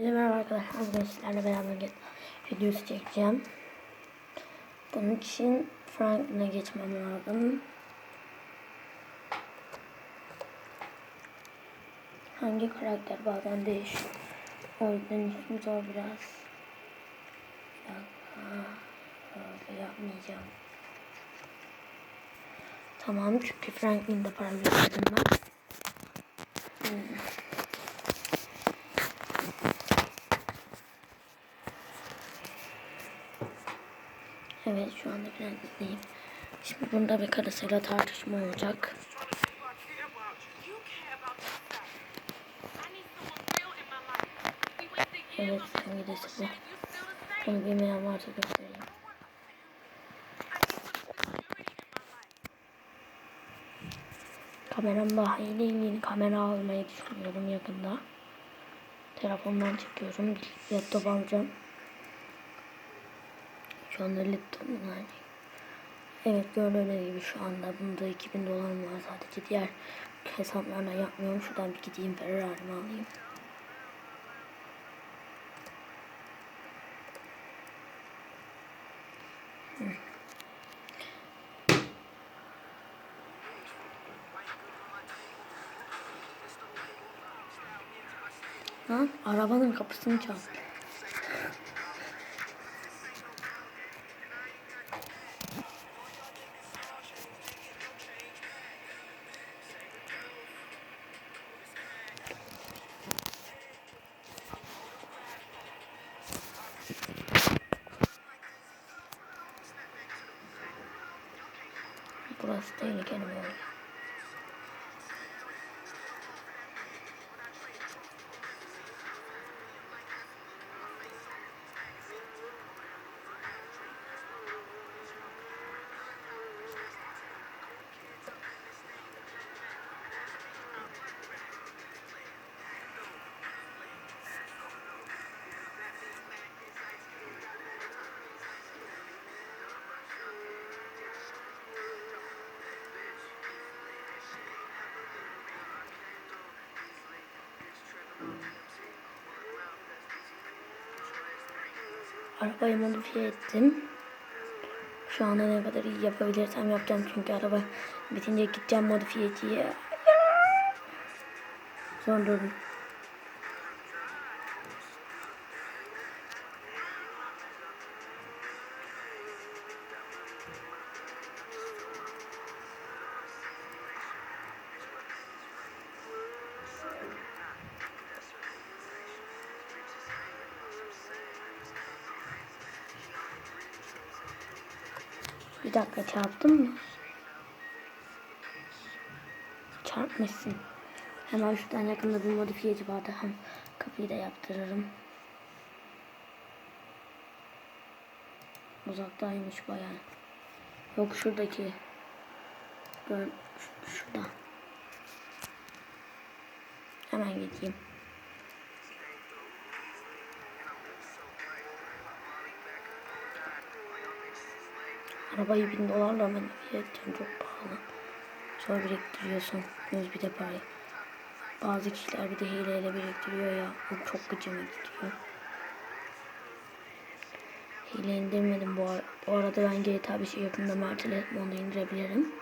Merhaba arkadaşlar. Sizlerle beraber videosu çekeceğim. Bunun için Franklin'e geçmem lazım. Hangi karakter bazen değişiyor. O yüzden işim zor biraz. Bir dakika. Yapmayacağım. Tamam çünkü Franklin'de para biriktirdim ben. Hmm. Evet şu anda Franklin'deyim. Şimdi bunda bir karısıyla tartışma olacak. Evet hangisi bu? Onu bilmeyen varsa göstereyim. Kameram daha değil. Yeni kamera almayı düşünüyorum yakında. Telefondan çekiyorum. Laptop alacağım. Şu anda laptopum yani. Evet gördüğünüz gibi şu anda bunda 2000 dolar var sadece. Diğer hesaplarla yapmıyorum. Şuradan bir gideyim Ferrari'mi alayım. Lan arabanın kapısını çal. Burası tehlikeli bir yer. Arabayı modifiye ettim. Şu anda ne kadar iyi yapabilirsem yapacağım çünkü araba bitince gideceğim modifiyeciye. Sonra durun. Bir dakika çarptın mı? Çarpmışsın. Hemen şuradan yakında bir modifiyeci vardı. Hem kapıyı da yaptırırım. Uzaktaymış bayağı. Yok şuradaki. Gör, şurada. Hemen gideyim. Arabayı bin dolarla modifiye edeceğim çok pahalı. Sonra biriktiriyorsun. Yüz bir de parayı. Bazı kişiler bir de hileyle biriktiriyor ya. O çok gıcıma gidiyor. Hile indirmedim bu, ara, bu arada ben GTA 5'i yakında mertele onu indirebilirim.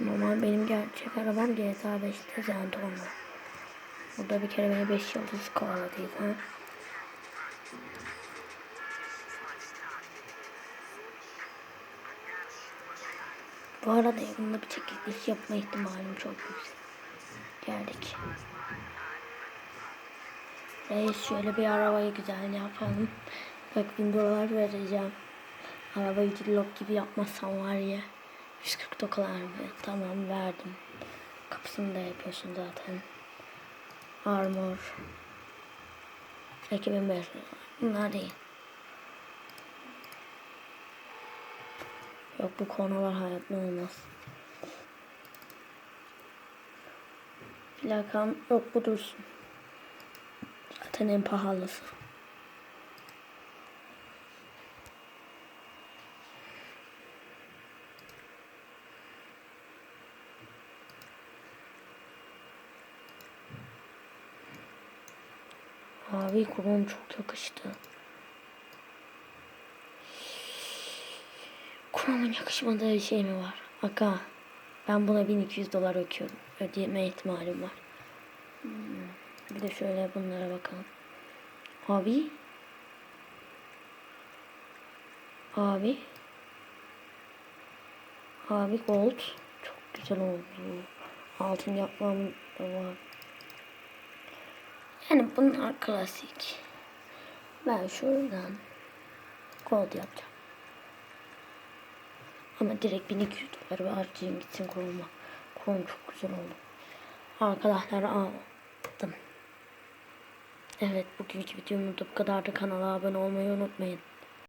Normal benim gerçek arabam GTA 5'te Zentorno. Burada bir kere beni 5 yıldız kovaladıydı. Bu arada yakında bir çekiliş yapma ihtimalim çok yüksek. Geldik. Reis şöyle bir arabayı güzel yapalım. Bak bin dolar vereceğim. Arabayı cillop gibi yapmazsam var ya. 149 harbi. Tamam verdim. Kapısını da yapıyorsun zaten. Armor. 2500. Bunlar değil. Yok bu konular hayatta olmaz. Plakam yok bu dursun. Zaten en pahalısı. Abi kulağım çok yakıştı. Kulağımın yakışmadığı şey mi var? Aga ben buna 1200 dolar ödüyorum. Ödeme ihtimalim var. Hmm, Bir de şöyle bunlara bakalım. Abi. Abi. Abi gold. Çok güzel oldu. Altın yapmam da var. Yani bunlar klasik. Ben şuradan gold yapacağım. Ama direkt 1200 dolar harcayayım gitsin kurulma. Kurum çok güzel oldu. Arkadaşlar aldım. Evet bugünkü videomuz da bu kadardı. Kanala abone olmayı unutmayın.